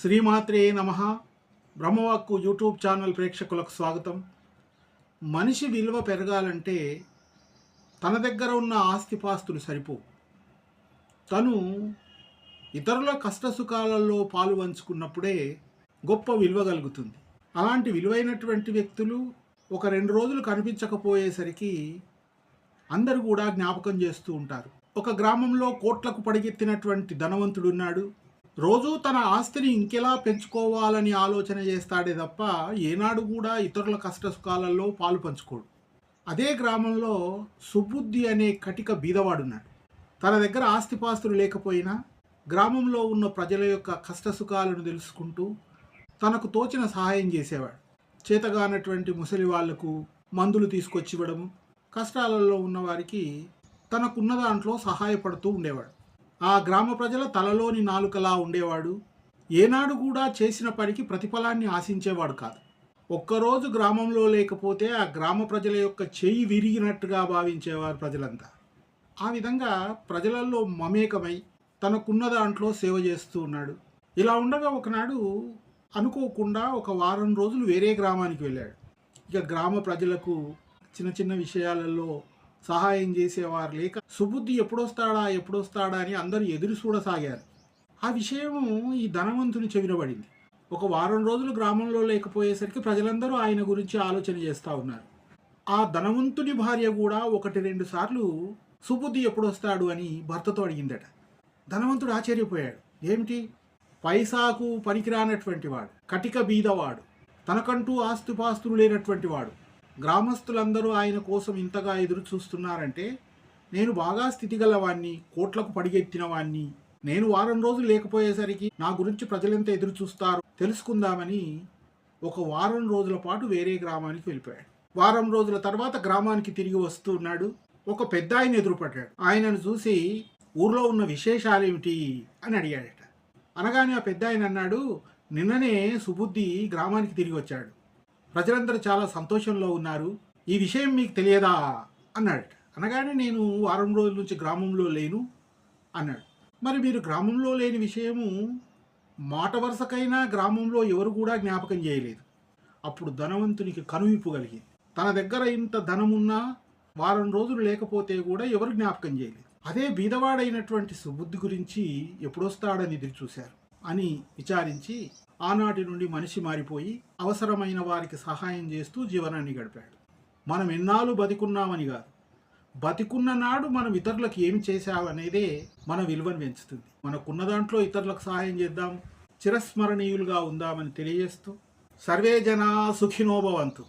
శ్రీమాత్రే నమ. బ్రహ్మవాక్కు YouTube channel ప్రేక్షకులకు స్వాగతం. మనిషి విలువ పెరగాలంటే తన దగ్గర ఉన్న ఆస్తిపాస్తులు సరిపోవు తను ఇతరుల కష్టసుఖాలలో పాలు పంచుకున్నప్పుడే గొప్ప విలువ కలుగుతుంది. అలాంటి విలువైనటువంటి వ్యక్తులు ఒక రెండు రోజులు కనిపించకపోయేసరికి అందరూ కూడా జ్ఞాపకం చేస్తూ ఉంటారు. ఒక గ్రామంలో కోట్లకు పడిగెత్తినటువంటి ధనవంతుడు ఉన్నాడు రోజు తన ఆస్తిని ఇంకెలా పెంచుకోవాలని ఆలోచన చేస్తాడే తప్ప ఏనాడు కూడా ఇతరుల కష్టసుఖాలలో పాలు పంచుకోడు. అదే గ్రామంలో సుబుద్ధి అనే కటిక బీదవాడున్నాడు. తన దగ్గర ఆస్తిపాస్తులు లేకపోయినా గ్రామంలో ఉన్న ప్రజల యొక్క కష్టసుఖాలను తెలుసుకుంటూ తనకు తోచిన సహాయం చేసేవాడు. చేతగానటువంటి ముసలి వాళ్ళకు మందులు తీసుకొచ్చివ్వడము కష్టాలలో ఉన్నవారికి తనకున్న దాంట్లో సహాయపడుతూ ఉండేవాడు. ఆ గ్రామ ప్రజల తలలోని నాలుకలా ఉండేవాడు. ఏనాడు కూడా చేసిన పనికి ప్రతిఫలాన్ని ఆశించేవాడు కాదు. ఒక్కరోజు గ్రామంలో లేకపోతే ఆ గ్రామ ప్రజల యొక్క చెయ్యి విరిగినట్టుగా భావించేవారు ప్రజలంతా. ఆ విధంగా ప్రజలలో మమేకమై తనకున్న దాంట్లో సేవ చేస్తూ ఉన్నాడు. ఇలా ఉండగా ఒకనాడు అనుకోకుండా ఒక వారం రోజులు వేరే గ్రామానికి వెళ్ళాడు. ఇక గ్రామ ప్రజలకు చిన్న చిన్న విషయాలలో సహాయం చేసేవారు లేక సుబుద్ధి ఎప్పుడొస్తాడా ఎప్పుడొస్తాడా అని అందరూ ఎదురు చూడసాగారు. ఆ విషయము ఈ ధనవంతుని చెవినబడింది ఒక వారం రోజులు గ్రామంలో లేకపోయేసరికి ప్రజలందరూ ఆయన గురించి ఆలోచన చేస్తూ ఉన్నారు. ఆ ధనవంతుని భార్య కూడా ఒకటి రెండు సార్లు సుబుద్ధి ఎప్పుడొస్తాడు అని భర్తతో అడిగిందట. ధనవంతుడు ఆశ్చర్యపోయాడు. ఏమిటి? పైసాకు పనికిరానటువంటి వాడు కటిక బీదవాడు తనకంటూ ఆస్తుపాస్తులు లేనటువంటి వాడు. గ్రామస్తులందరూ ఆయన కోసం ఇంతగా ఎదురు చూస్తున్నారంటే నేను బాగా స్థితిగలవాణ్ణి కోట్లకు పడిగెత్తిన వాణ్ణి. నేను వారం రోజులు లేకపోయేసరికి నా గురించి ప్రజలెంత ఎదురు చూస్తారు? తెలుసుకుందామని ఒక వారం రోజుల పాటు వేరే గ్రామానికి వెళ్ళిపోయాడు. వారం రోజుల తర్వాత గ్రామానికి తిరిగి వస్తూ ఉన్నాడు. ఒక పెద్ద ఆయన ఎదురుపడ్డాడు. ఆయనను చూసి ఊర్లో ఉన్న విశేషాలేమిటి అని అడిగాడట. అనగానే ఆ పెద్ద ఆయన అన్నాడు నిన్ననే సుబుద్ధి గ్రామానికి తిరిగి వచ్చాడు. ప్రజలందరూ చాలా సంతోషంలో ఉన్నారు. ఈ విషయం మీకు తెలియదా? అన్నాడట అనగానే నేను వారం రోజుల నుంచి గ్రామంలో లేను అన్నాడు. మరి మీరు గ్రామంలో లేని విషయము మాట వరుసకైనా గ్రామంలో ఎవరు కూడా జ్ఞాపకం చేయలేదు. అప్పుడు ధనవంతునికి కనువిప్పు కలిగింది. తన దగ్గర ఇంత ధనమున్నా వారం రోజులు లేకపోతే కూడా ఎవరు జ్ఞాపకం చేయలేదు. అదే బీదవాడైనటువంటి సుబుద్ధి గురించి ఎప్పుడొస్తాడని ఎదురు చూశారు అని విచారించి ఆనాటి నుండి మనిషి మారిపోయి అవసరమైన వారికి సహాయం చేస్తూ జీవనాన్ని గడిపాడు. మనం ఎన్నాళ్ళు బతికున్నామని కాదు. బతికున్న నాడు మనం ఇతరులకు ఏమి చేశామనేదే మన విలువను పెంచుతుంది. మనకున్న దాంట్లో ఇతరులకు సహాయం చేద్దాం చిరస్మరణీయులుగా ఉందామని తెలియజేస్తూ సర్వే జనా సుఖినోభవంతు